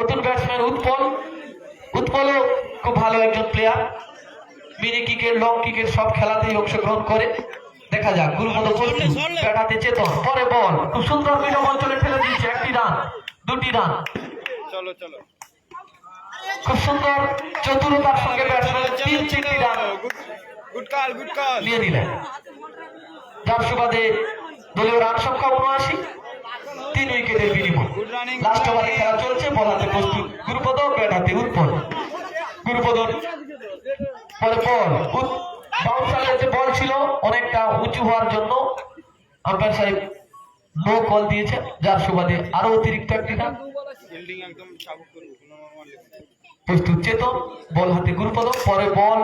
নতুন ব্যাটসম্যান উৎপল। উৎপলও খুব ভালো একজন player mini cricket long cricket সব খেলাতেই অংশগ্রহণ করে। দেখা যাক গুরুপদ পশ্চিম ব্যাট চেতন পরে বল। খুব সুন্দর মিডম অঞ্চলে ফেলে দিয়েছে একটি রান দুটি রান। চলো চলো। খুব সুন্দর চতুরতার সঙ্গে ব্যাটসম্যান তিন চারটি run good call good call নিয়ে নিলেন। যার সুবাদে দলীয় রান সংখ্যা উনআশি। তিন উইকেটের বিনিময়। লাস্ট ওভারে খেলা চলছে, বল প্রস্তুত। গুরুপদ ব্যাট হাতে, উৎপল। গুরুপদ পরে বল বল ছিল, অনেকটা উঁচু হওয়ার জন্য আম্পায়ার সাহেব নো কল দিয়েছে, যার সুবাদে আরও অতিরিক্ত একটি রান। প্রস্তুত চেতন, বল হাতে গুরুপদ পরে বল।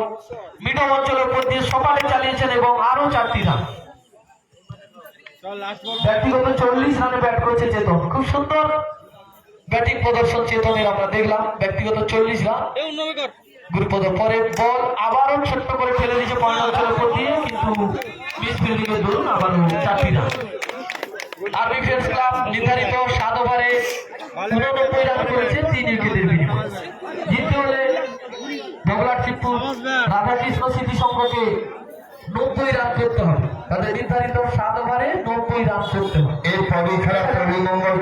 মিডল অঞ্চলের উপর দিয়ে সকালে চালিয়েছেন এবং আরও চারটি রান। ব্যক্তিগত চল্লিশ রানে ব্যাট করেছে চেতন। খুব সুন্দর ব্যাটিং প্রদর্শন চেতনের আমরা দেখলাম। ব্যক্তিগত চল্লিশ রান। গুরুপদ পরে বল। আবারও ছোট্ট করে ফেলে দিয়েছে পয়েন্ট অঞ্চলের উপর দিয়ে কিন্তু মিস ফিল্ডিং এর দরুন আবারও চারটি রান। আর্মি ফ্রেন্ডস ক্লাব নির্ধারিত সাত ওভারে উননব্বই রান করেছে তিন উইকেটের বিনিময়ে। জিততে হলে বগলার শিবপুর রাধাকৃষ্ণ স্মৃতি সংঘকে নব্বই রান করতে হবে। তাদের নির্ধারিত সাত ওভারে নব্বই রান করতে হবে। এরপরে খেলা পরিমঙ্গল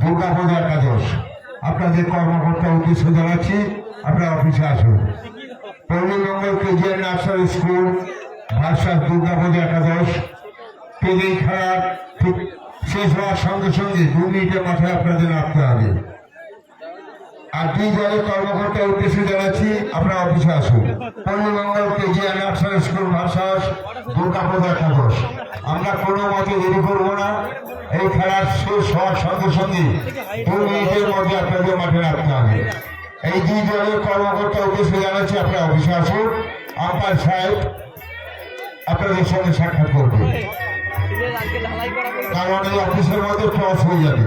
দুর্গা পূজার একাদশ আপনাদের কর্মকর্তা উদ্দেশ্য জানাচ্ছি, আপনার অফিসে আসুন। পরিমঙ্গল কেজিএন নার্সারি স্কুল ভাষাস দুর্গা পূজা একাদশ পেজেই খেলার ঠিক শেষ হওয়ার সঙ্গে সঙ্গে দু মিনিটের মাথায় আপনাদের নামতে হবে। আর দুই দলের কর্মকর্তা উদ্দেশ্যে জানাচ্ছি, আপনার অফিসে আসুন। পল্লীমঙ্গল কেজিআর নার্সারি স্কুল ভাষাস দুর্গাপূজা একাদশ আমরা কোনো মতে দেরি করব না। এই খেলার শেষ হওয়ার সঙ্গে সঙ্গে দুই মধ্যে আপনাদের মাঠে রাখতে হবে। এই দুই দলের কর্মকর্তা উদ্দেশ্যে জানাচ্ছি, আপনার অফিসে আসুন। আম্পায়ার সাহেব আপনাদের সঙ্গে সাক্ষাৎ করবে। কারণ এই অফিসের মধ্যে ক্রস হয়ে যাবে।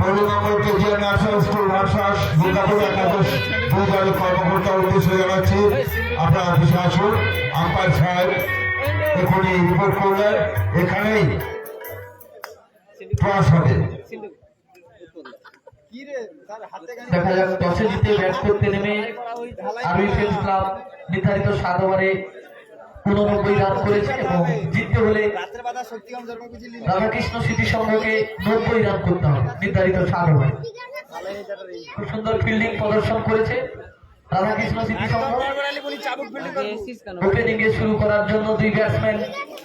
পরিমঙ্গল কেজিআর নার্সারি স্কুল ভাষাস দুর্গাপুর একাদশ দুই দলের কর্মকর্তা উদ্দেশ্যে জানাচ্ছি আপনার অফিসে আসুন আম্পায়ার সাহেব এখনই রিপোর্ট করলেন এখানেই ক্রস হবে কি রে তার হাতে গানি দেখা যাক নির্ধারিত সাত ওভারে উননব্বই রান করেছে এবং জিততে হলে রাধাকৃষ্ণ স্মৃতি সংঘকে নব্বই রান করতে হবে নির্ধারিত ওভারে খুব সুন্দর ফিল্ডিং প্রদর্শন করেছে রাধাকৃষ্ণ স্মৃতি সংঘ ওপেনিং এ শুরু করার জন্য দুই ব্যাটসম্যান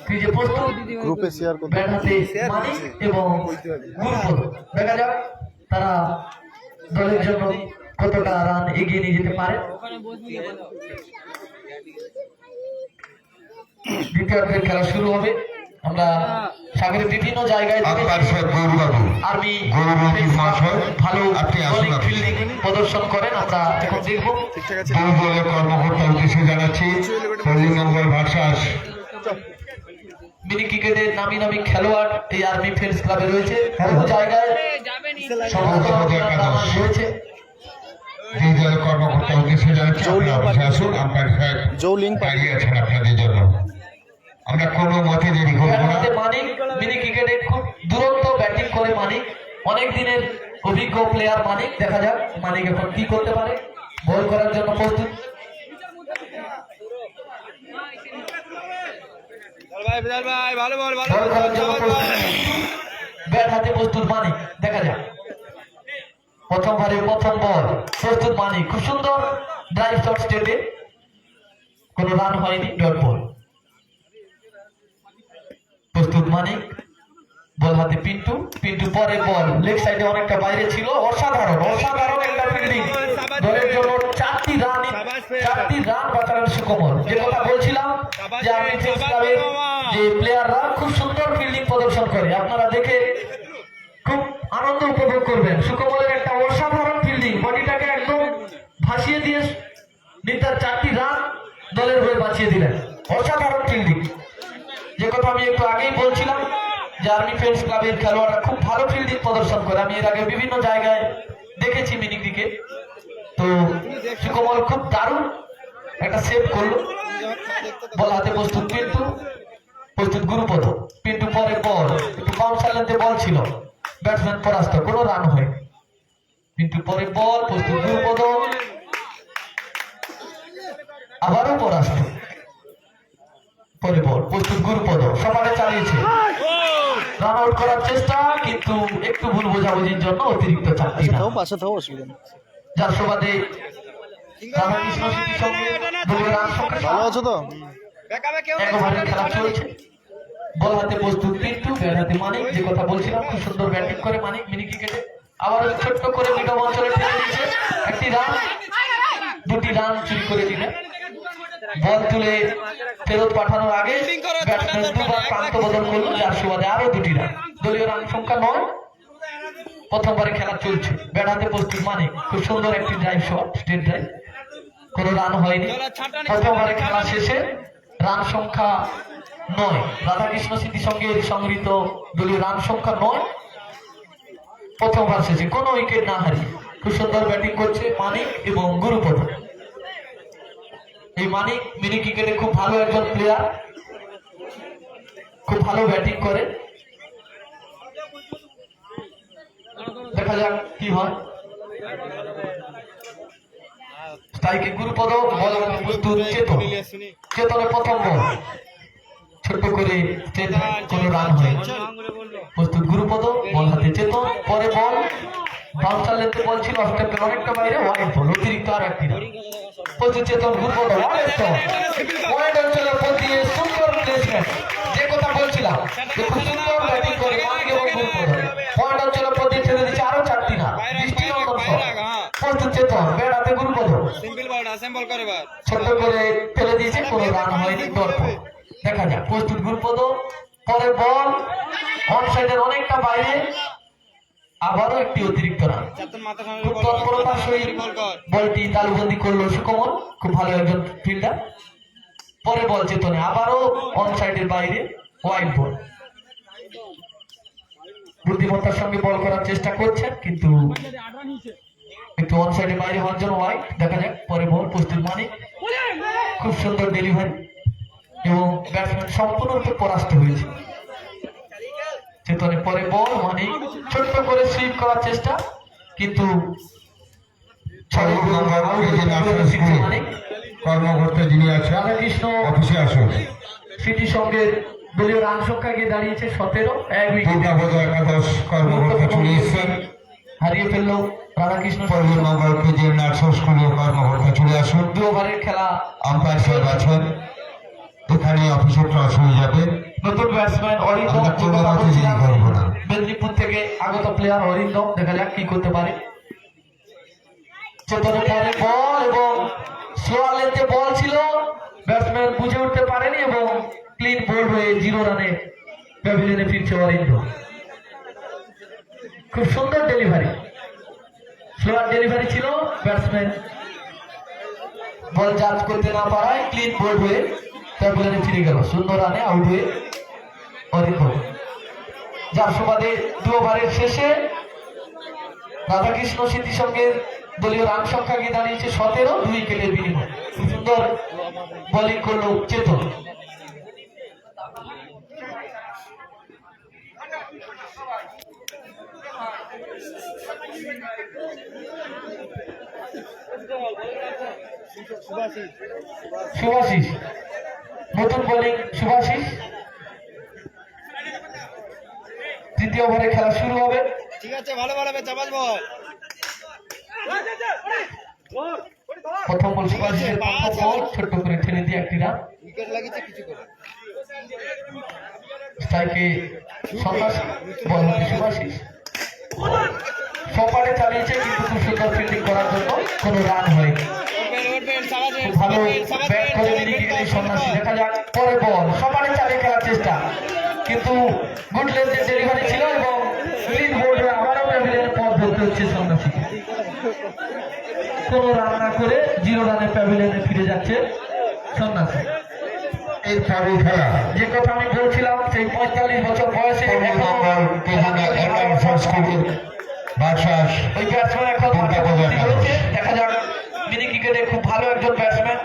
ক্রিজে প্রস্তুত। গ্রুপে শেয়ার করতে ব্যাট হাতে মানিক এবং গুরুপদ দেখা যাক তারা দলের জন্য কতটা রান এগিয়ে নিয়ে যেতে পারে। দ্বিতীয়ার্ধের খেলা শুরু হবে। আমরা সাগরের বিভিন্ন জায়গায় আম্পায়ার সাহেব গৌরবাবু। আর্মি ভালো আপনি আসুন আপনি। ফিল্ডিং প্রদর্শন করেন আমরা এখন দেখব। ঠিকঠাক আছে দুই দলের কর্মকর্তা উদ্দেশ্যে জানাচ্ছি পল্লীমঙ্গল ভাষাস মিনি ক্রিকেটের নামি নামি খেলোয়াড় এই আর্মি ক্লাবে রয়েছে। বহু জায়গায় সমস্ত রয়েছে দুই দলের কর্মকর্তা উদ্দেশ্যে জানাচ্ছি আপনার আসুন আম্পায়ার সাহেব দাঁড়িয়ে আছেন আপনাদের জন্য। আমরা কোনো মতে দেরি করব না। মানিক মিনি ক্রিকেটে খুব দুরন্ত ব্যাটিং করে মানিক। অনেক দিনের অভিজ্ঞ প্লেয়ার মানিক দেখা যাক মানিক এখন কি করতে পারে। বল করার জন্য প্রস্তুত। ভাই বিদাল ভাই ভালো বল ভালো ব্যাট হাতে প্রস্তুত মানিক দেখা যাক। প্রথম বারে প্রথম বল প্রস্তুত মানি। খুব সুন্দর ড্রাইভ শট স্টেটে কোনো রান হয়নি ডট বল প্রস্তুত মানিক, বল হাতে পিন্টু। পিন্টু পরে বল, লেগ সাইডে অনেকটা বাইরে ছিল অসাধারণ অসাধারণ একটা ফিল্ডিং দলের জন্য চারটি রান চারটি রান বাঁচালেন সুকমল যে কথা বলছিলাম যে আমি ফ্রেন্ডস ক্লাবের যে প্লেয়াররা খুব সুন্দর ফিল্ডিং প্রদর্শন করে আপনারা দেখে খুব আনন্দ উপভোগ করবেন সুকমলের একটা অসাধারণ ফিল্ডিং বডিটাকে একদম ভাসিয়ে দিয়ে নিতার চারটি রান দলের হয়ে বাঁচিয়ে দিলেন অসাধারণ ফিল্ডিং যে কথা আমি একটু আগেই বলছিলাম যে আর্মি ফ্রেন্ডস ক্লাবের খেলোয়াড়রা খুব ভালো ফিল্ডিং প্রদর্শন করে। আমি এর আগে বিভিন্ন জায়গায় দেখেছি মিনি ক্রিকেট তো সুকমল খুব দারুণ একটা সেভ করল। বল হাতে প্রস্তুত পিন্টু। প্রস্তুত গুরুপদ। পিন্টু পরে বল। একটু কম সাইলেন্টে বল ছিল। ব্যাটসম্যান পরাস্ত। কোনো রান হয় কিন্তু পরে বল, প্রস্তুত গুরুপদ। আবারও পরাস্ত। পরে বল, প্রস্তুত গুরুপদ। সমানে চালিয়েছে। রান আউট করার চেষ্টা কিন্তু একটু ভুল বোঝাবুঝির জন্য অতিরিক্ত রান পাশে থাকো অসুবিধা যার সুবাদে রাধাকৃষ্ণ স্মৃতির সঙ্গে ভালো আছো তো? খেলা চলছে। বল হাতে প্রস্তুত কিন্তু ব্যাট হাতে মানিক যে কথা বলছিলাম খুব সুন্দর ব্যাটিং করে মানিক মিনি ক্রিকেটে। আবার ছোট্ট করে মিডম অঞ্চলে ঠেলে একটি রান দুটি রান চুরি করে দিলেন। বল তুলে ফেরত পাঠানোর আগে ব্যাটসম্যান দুবার প্রান্ত বদল করল যার সুবাদে আরও দুটি রান দলীয় রান সংখ্যা নয়। প্রথমবারে খেলা চলছে। ব্যাট হাতে প্রস্তুত মানিক খুব সুন্দর একটি ড্রাইভ শট স্টেট ড্রাইভ কোনো রান হয়নি। প্রথমবারে খেলা শেষে রান সংখ্যা নয়। রাধাকৃষ্ণ স্মৃতি সঙ্গে সংগৃহীত দলীয় রান সংখ্যা নয়। প্রথমবার শেষে কোনো উইকেট না হারিয়ে খুব সুন্দর ব্যাটিং করছে মানিক এবং গুরুপদ। এই মানিক মিনি ক্রিকেটে খুব ভালো একজন প্লেয়ার খুব ভালো ব্যাটিং করে। দেখা যাক কি হয়। স্ট্রাইকে গুরুপদ, বল হাতে চেতন। চেতনের প্রথম বল। ছোট্ট করে স্টেট রান হয় প্রস্তুত গুরুপদ, বল হাতে চেতন, পরে বল। বাউন্সার লেনতে বল অনেকটা বাইরে। ওয়াইড বল অতিরিক্ত আর একটি রান প্রস্তুত চেতন ওয়াইড ওয়াইড অঞ্চলের দিয়ে সুন্দর প্লেসমেন্ট যে কথা বলছিলাম যে খুব সুন্দর ব্যাটিং করে মানিক অঞ্চলের বল ছেড়ে দিচ্ছে আরও চারটি না প্রস্তুত চেতন। গুরুপদ সিম্পল করে করে ফেলে দিয়েছে কোনো রান হয়নি দর্প দেখা যাক। প্রস্তুত গুরুপদ। পরে বল। অন সাইডের অনেকটা বাইরে। আবারও একটি অতিরিক্ত রান। খুব তৎপরতার সহিত বলটি তালুবন্দি করল সুকমল। খুব ভালো একজন ফিল্ডার পরে বল চেতনে আবারও অন সাইডের বাইরে ওয়াইড বল বুদ্ধিমত্তার সঙ্গে বল করার চেষ্টা করছেন কিন্তু একটু অন সাইডের বাইরে হওয়ার জন্য ওয়াইড দেখা যাক পরে বল প্রস্তুত মানিক খুব সুন্দর ডেলিভারি এবং ব্যাটসম্যান সম্পূর্ণরূপে পরাস্ত হয়েছে। চেতনে পরে বল মানে ছোট্ট করে সুইপ করার চেষ্টা। কিন্তু নম্বর কর্মকর্তা যিনি আছেন রাধাকৃষ্ণ অফিসে আসুন। স্মৃতির সঙ্গে দলীয় রান সংখ্যা গিয়ে দাঁড়িয়েছে সতেরো এক উইকেট একাদশ কর্মকর্তা চলে এসেছেন। হারিয়ে ফেলল রাধাকৃষ্ণ। স্কুলের কর্মকর্তা চলে আসুন। দু ওভারের খেলা। আম্পায়ার সাহেব আছেন। এখানে অফিসের টস হয়ে যাবে। নতুন ব্যাটসম্যান অরিন্দম। মেদিনীপুর থেকে আগত প্লেয়ার অরিন্দম দেখা যাক কি করতে পারে। বল এবং লেন্থে বল ছিল। ব্যাটসম্যান বুঝে উঠতে পারেনি এবং ক্লিন বোল্ড হয়ে জিরো রানে প্যাভিলিয়নে ফিরছে অরিন্দম খুব সুন্দর ডেলিভারি স্লোয়ার ডেলিভারি ছিল ব্যাটসম্যান বল জাজ করতে না পারায় ক্লিন বোল্ড হয়ে প্যাভিলিয়নে ফিরে গেল। সুন্দর রানে আউট হয়ে অরিন্দম যার সুবাদে দু ওভারের শেষে রাধাকৃষ্ণ স্মৃতি সঙ্গে দলীয় রান সংখ্যা গিয়ে দাঁড়িয়েছে সতেরো, দুই উইকেটের বিনিময়। সুন্দর বোলিং করল চেতন। সুভাষিস নতুন বোলিং সুভাষিস তৃতীয় ওভারে খেলা শুরু হবে। ঠিক আছে ভালো ভালো চাপাস বল। প্রথম বল প্রথম বল ছোট্ট করে ঠেলে দিয়ে একটি রান। উইকেট লাগিয়েছে কিছু করে স্ট্রাইকে সন্ন্যাসী বল সুভাষিস সপারে চালিয়েছে কিন্তু খুব সুন্দর ফিল্ডিং করার জন্য কোনো রান হয়নি। ভালো ব্যাট করে মিনি সন্ন্যাসী দেখা যাক পরে বল সপারে চালিয়ে খেলার চেষ্টা কিন্তু গুড লেন্থের ডেলিভারি ছিল এবং গ্রিন বোর্ডে আবারও প্যাভিলিয়নের পথ ধরতে হচ্ছে সন্ন্যাসীকে কোনো রান না করে জিরো রানে প্যাভিলিয়নে ফিরে যাচ্ছে সন্ন্যাসী এই চালু খেলা যে কথা আমি বলছিলাম সেই পঁয়তাল্লিশ বছর বয়সে বাসাস ওই ব্যাটসম্যান এখন দেখা যাক মিনি ক্রিকেটে খুব ভালো একজন ব্যাটসম্যান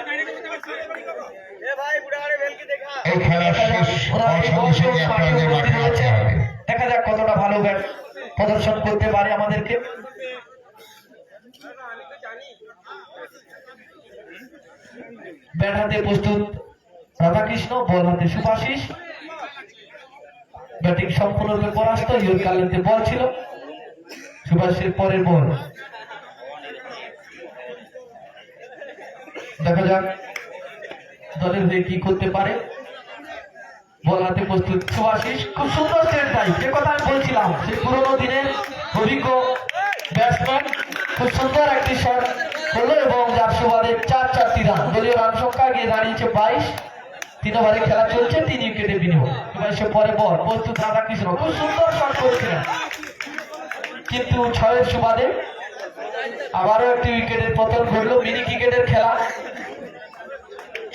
দেখা যাক কতটা ভালো প্রদর্শন করতে পারে আমাদেরকে। ব্যাট প্রস্তুত রাধাকৃষ্ণ, বল হাতে সুভাশিস। ব্যাটিং সম্পূর্ণরূপে পরাস্ত, ইয়র কালেন্তে বল ছিল। সুভাষের পরের বল। দেখা যাক দলের হয়ে কি করতে পারে। বল হাতে প্রস্তুত। সুভাশিস খুব সুন্দর স্টেট ড্রাইভ যে কথা আমি বলছিলাম, সেই পুরোনো দিনের অভিজ্ঞ ব্যাটসম্যান খুব সুন্দর একটি শট হলো এবং যার সুবাদে চার চারটি রান দলীয় রান সংখ্যা গিয়ে দাঁড়িয়েছে বাইশ। তিন ওভারে খেলা চলছে, তিন উইকেটে বিনিয়োগ এবার পরে বল। প্রস্তুত রাধাকৃষ্ণ, খুব সুন্দর শট করছিলেন। কিন্তু ছয়ের সুবাদে আবারও একটি উইকেটের পতন ঘটলো। মিনি ক্রিকেটের খেলা।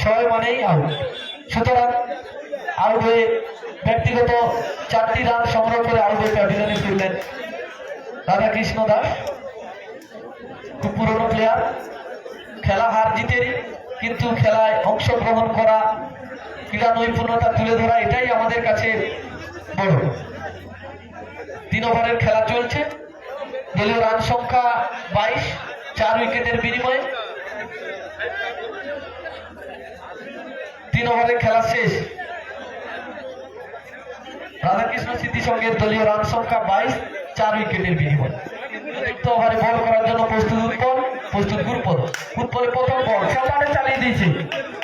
ছয় মানেই আউট সুতরাং আউট হয়ে ব্যক্তিগত চারটি রান সংগ্রহ করে আউট হয়ে প্যাভিলিয়নে ফিরলেন রাধাকৃষ্ণ দাস, খুব পুরনো প্লেয়ার খেলা হার জিতেরই কিন্তু খেলায় অংশগ্রহণ করা ক্রীড়া নৈপুণ্যতা তুলে ধরা, এটাই আমাদের কাছে বড়। তিন ওভারের খেলা চলছে, দলীয় রান সংখ্যা বাইশ, চার উইকেটের বিনিময়ে। তিন ওভারের খেলা শেষ। রাধাকৃষ্ণ স্মৃতি সঙ্গের দলীয় রান সংখ্যা বাইশ চার উইকেটের বিনিময়। ওভারে বল করার জন্য প্রস্তুত উৎপল প্রস্তুত গুরুপদ। উৎপলের প্রথম বল চালিয়ে দিয়েছে।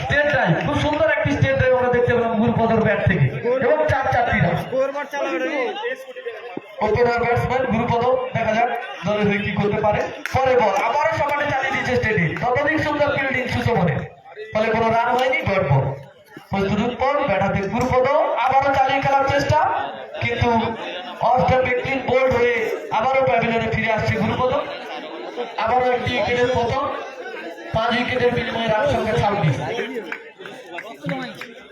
স্টেট ড্রাইভ খুব সুন্দর একটি স্টেট ড্রাইভ আমরা দেখতে পেলাম গুরুপদর ব্যাট থেকে। এবং চার চারটি রান ওপেনার ব্যাটসম্যান গুরুপদ দেখা যাক দলের হয়ে কি করতে পারে। পরে বল আবারও সমানে চালিয়ে দিয়েছে স্টেডি ততদিন সুন্দর ফিল্ডিং সুশোভনে। ফলে কোনো রান হয়নি ডট বল। প্রস্তুত উৎপল ব্যাট হাতে গুরুপদ আবারও চালিয়ে খেলার চেষ্টা। কিন্তু ব্যক্তির বোল্ড হয়ে আবারও প্যাভিলিয়নে ফিরে আসছে গুরুপদ। আবারও একটি উইকেটের পতন পাঁচ উইকেটের বিনিময়ে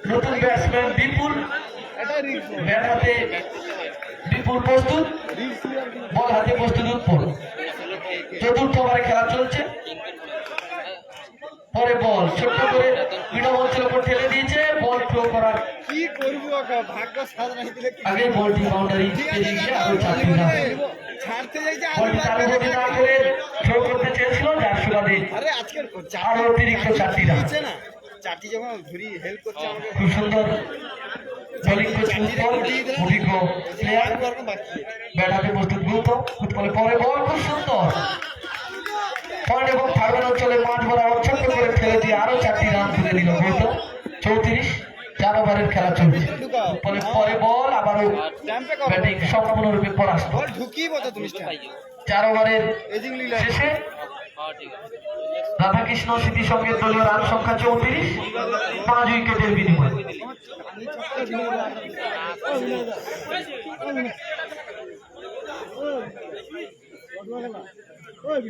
নতুন ব্যাটসম্যান বিপুল। ব্যাট হাতে বিপুল প্রস্তুত। বল হাতে প্রস্তুত চতুর্থ ওভারে খেলা চলছে। পরে বল ছোট্ট করে মিডল অঞ্চলের উপর ঠেলে দিয়েছে বল থ্রো করার। কি করব? ভাগ্য সাথ নাই দিলে আগে বলটি বাউন্ডারি কাকা, আরও চারটি রান ছাড়তে যাইছে আর চালু গতি না করে থ্রো করতে চেয়েছিল যার সুবাদে আরে আজকের আরও অতিরিক্ত চারটি না। চারটি যখন ধরি হেল্প করছে আমাকে। খুব সুন্দর বোলিং করছে উৎপল অভিজ্ঞ প্লেয়ার ওরকম বাকি ব্যাট হাতে প্রস্তুত গুরুত্ব পরে বল খুব সুন্দর। পয়েন্ট এবং থার্ড অঞ্চলে পাঁচ বরাবর ফেলে দিয়ে আরও চারটি রান তুলে দিল গুরুত্ব চৌত্রিশ চার ওভারের খেলা চলছে পরে বল আবারও ব্যাটিং সম্পূর্ণরূপে পরাস্ত চার ওভারের শেষে রাধাকৃষ্ণ স্মৃতি সঙ্গে দলীয় রান সংখ্যা চৌত্রিশ পাঁচ উইকেটের বিনিময় ঘরে কি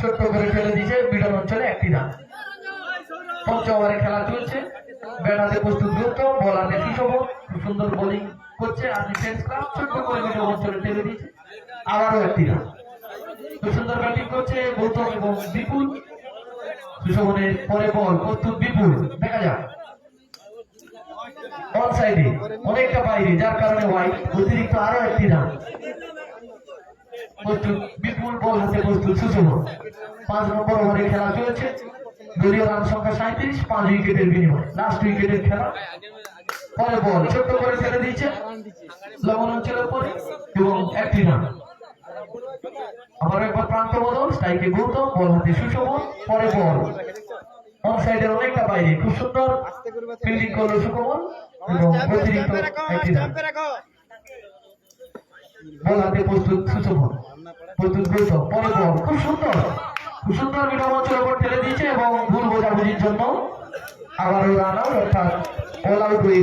ছোট্ট করে ফেলে দিয়েছে মিডল অঞ্চলে একটি রান। পঞ্চ ওভারে খেলা চলছে। ব্যাট প্রস্তুত গুরুত্ব বল হাতে সুন্দর বোলিং করছে। আর ডিফেন্স ক্লাব ছোট্ট করে মিডল অঞ্চলে ঠেলে দিয়েছে। আবারও একটি রান সুন্দর ব্যাটিং করছে গৌতম এবং বিপুল। সুশোভনের পরে বল প্রস্তুত বিপুল। দেখা যাক। অন সাইডে অনেকটা বাইরে, যার কারণে ওয়াইড অতিরিক্ত আরও একটি রান বিপুল বল হাতে প্রস্তুত সুষম পাঁচ নম্বর ওভারে খেলা চলেছে। দলীয় রান সংখ্যা সাঁত্রিশ পাঁচ উইকেটের বিনিময়। লাস্ট উইকেটের খেলা। পরে বল, ছোট্ট করে ফেলে দিয়েছে। লবণ অঞ্চলের পরে এবং একটি রান আবার একবার প্রান্ত বদল স্ট্রাইকে গৌতম বল হাতে সুষম পরে বল। অন সাইডের অনেকটা বাইরে, খুব সুন্দর ফিল্ডিং করল সুকমল এবং অতিরিক্ত একটি রান। বল হাতে প্রস্তুত সুশোভন বৈদ্যুৎ গৌতম পরে বল, খুব সুন্দর। খুব সুন্দর মিনা মঞ্চের ওপর ঠেলে দিয়েছে এবং ভুল বোঝাবুঝির জন্য আবার ওই রান আউট, অর্থাৎ অল আউট হয়ে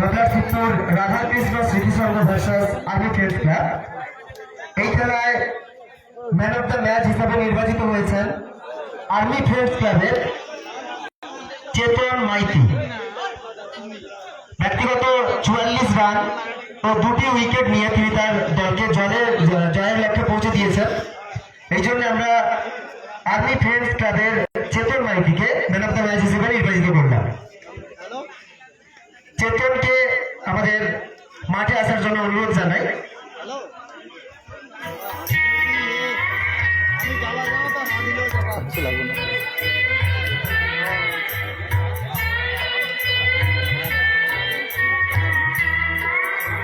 রবার Singpur Radha Krishna Smriti Sangha versus army club এই খেলায় ম্যান অফ দ্য ম্যাচ হিসাবে নির্বাচিত হয়েছেন আর্মি ফ্রেন্ডস ক্লাবের চেতন মাইতি। ব্যক্তিগত চুয়াল্লিশ রান ও দুটি উইকেট নিয়ে তিনি তার দলকে জলের জয়ের লক্ষ্যে পৌঁছে দিয়েছেন। এই জন্য আমরা আর্মি ফ্রেন্ডস ক্লাবের চেতন মাইতিকে মাঠে আসার জন্য অনুরোধ জানাই।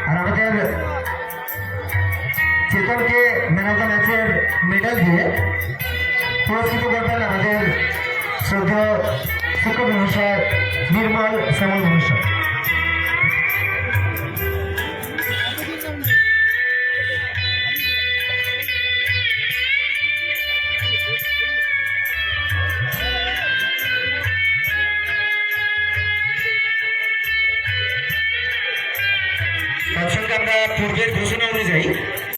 আর আমাদের চেতনকে ম্যান অফ দ্য ম্যাচের মেডেল দিয়ে পুরস্কৃত করবেন আমাদের শ্রদ্ধেয় শিক্ষক মহাশয় নির্মল শ্যামল মহাশয়।